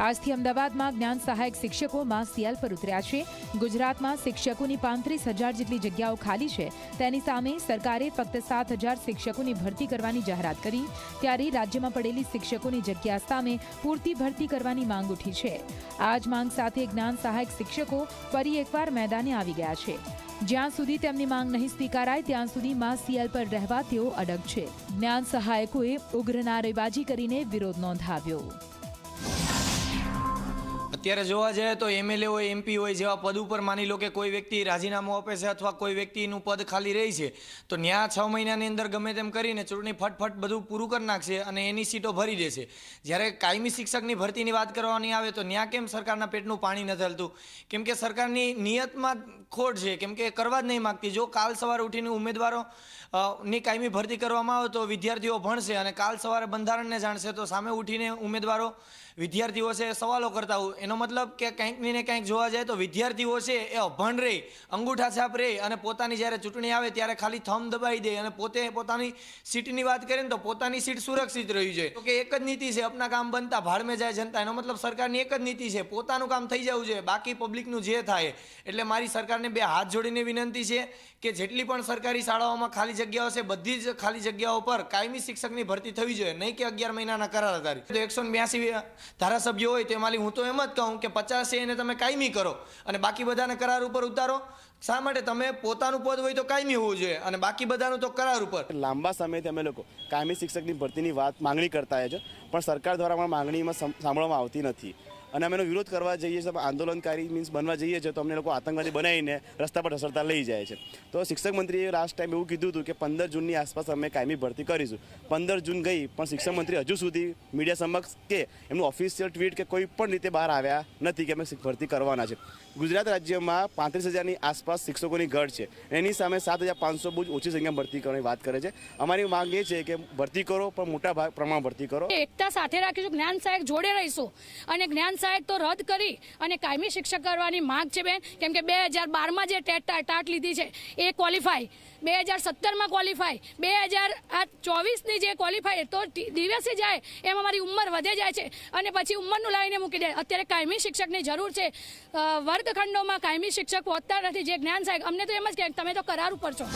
આજથી અમદાવાદમાં જ્ઞાન સહાયક શિક્ષકોમાં સીએલ પર ઉતર્યા છે. ગુજરાતમાં શિક્ષકોની પાંત્રીસ હજાર જેટલી જગ્યાઓ ખાલી છે. તેની સામે સરકારે ફક્ત સાત હજાર શિક્ષકોની ભરતી કરવાની જાહેરાત કરી. ત્યારે રાજ્યમાં પડેલી શિક્ષકોની જગ્યા સામે પૂરતી ભરતી કરવાની માંગ ઉઠી છે. આ જ માંગ સાથે જ્ઞાન સહાયક શિક્ષકો ફરી એકવાર મેદાને આવી ગયા છે. જ્યાં સુધી તેમની માંગ નહીં સ્વીકારાય, ત્યાં સુધીમાં સીએલ પર રહેવા તેઓ અડગ છે. જ્ઞાન સહાયકોએ ઉગ્ર નારેબાજી કરીને વિરોધ નોંધાવ્યો. અત્યારે જોવા જઈએ તો એમએલએ હોય એમપી હોય જેવા પદ ઉપર માની લો કે કોઈ વ્યક્તિ રાજીનામું આપે છે અથવા કોઈ વ્યક્તિનું પદ ખાલી રહી છે, તો ન્યા છ મહિનાની અંદર ગમે તેમ કરીને ચૂંટણી ફટફટ બધું પૂરું કરી નાખશે અને એની સીટો ભરી દેશે. જ્યારે કાયમી શિક્ષકની ભરતીની વાત કરવાની આવે તો ન્યા કેમ સરકારના પેટનું પાણી નથી હલતું કેમ કે સરકારની નિયતમાં ખોટ છે, કેમ કે કરવા જ નહીં માગતી. જો કાલ સવારે ઉઠીને ઉમેદવારો ની કાયમી ભરતી કરવામાં આવે તો વિદ્યાર્થીઓ ભણશે અને કાલ સવારે બંધારણને જાણશે તો સામે ઉઠીને ઉમેદવારો વિદ્યાર્થીઓ છે સવાલો કરતા હોય. એનો મતલબ કે કંઈક ને કંઈક જોવા જાય તો વિદ્યાર્થીઓ છે એ અભણ રહે, અંગૂઠા છાપ રહે અને પોતાની જ્યારે ચૂંટણી આવે ત્યારે ખાલી થમ દબાઈ દે અને પોતે પોતાની સીટની વાત કરે ને તો પોતાની સીટ સુરક્ષિત રહી જોઈએ તો કે એક જ નીતિ છે, અપના કામ બનતા ભાડમે જાય જનતા, એનો મતલબ સરકારની એક જ નીતિ છે, પોતાનું કામ થઈ જવું જોઈએ, બાકી પબ્લિકનું જે થાય. એટલે મારી સરકારને બે હાથ જોડીને વિનંતી છે કે જેટલી પણ સરકારી શાળાઓમાં ખાલી જગ્યાઓ છે, બધી જ ખાલી જગ્યાઓ પર કાયમી શિક્ષકની ભરતી થવી જોઈએ. નહીં કે અગિયાર મહિનાના કરાર આધારિત તો એકસો બ્યાસી ધારાસભ્યો હોય તેમાંથી હું તો એમ જ કહું કે પચાસ એને તમે કાયમી કરો અને બાકી બધાને કરાર ઉપર ઉતારો. શા માટે? તમે પોતાનું પદ હોય તો કાયમી હોવું જોઈએ અને બાકી બધાનું તો કરાર ઉપર. લાંબા સમયથી અમે લોકો કાયમી શિક્ષકની ભરતીની વાત માંગણી કરતા છે પણ સરકાર દ્વારા પણ માંગણીમાં સાંભળવામાં આવતી નથી. અને અમે એનો વિરોધ કરવા જઈએ છીએ આંદોલનકારી મીન્સ બનવા જઈએ છીએ, તો અમને લોકો આતંકવાદી બનાવીને રસ્તા પર ઢસડતા લઈ જાય છે. તો શિક્ષક મંત્રીએ લાસ્ટ ટાઈમ એવું કીધું હતું કે પંદર જૂનની આસપાસ અમે કાયમી ભરતી કરીશું. પંદર જૂન ગઈ, પણ શિક્ષક મંત્રી હજુ સુધી મીડિયા સમક્ષ કે એમનું ઓફિશિયલ ટ્વીટ કે કોઈ પણ રીતે બહાર આવ્યા નથી કે અમે ભરતી કરવાના છે. ગુજરાત રાજ્યમાં પાંત્રીસ હજારની આસપાસ શિક્ષકોની ઘટ છે. એની સામે સાત હજાર પાંચસો બહુ ઓછી સંખ્યા ભરતી કરવાની વાત કરે છે. અમારી માંગ એ છે કે ભરતી કરો, પણ મોટા ભાગ પ્રમાણ ભરતી કરો. એકતા સાથે રાખીશું, જ્ઞાન સહાયક જોડે રહીશું. અને જ્ઞાન સહાયક તો રદ કરી અને કાયમી શિક્ષક કરવાની માંગ છે બેન. કેમ કે બે હજાર બારમાં જે ટેટ ટાટ લીધી છે, એ ક્વોલિફાય બે હજાર સત્તરમાં ક્વોલિફાય બે હજાર આ ચોવીસની જે ક્વોલિફાય તો દિવસે જાય. એમાં મારી ઉંમર વધે જાય છે. અને પછી ઉંમરનું લાવીને મૂકી દે. અત્યારે કાયમી શિક્ષકની જરૂર છે. વર્ગખંડોમાં કાયમી શિક્ષક પહોંચતા નથી, જે જ્ઞાન સાહેબ. અમને તો એમ જ કે તમે તો કરાર ઉપર છો.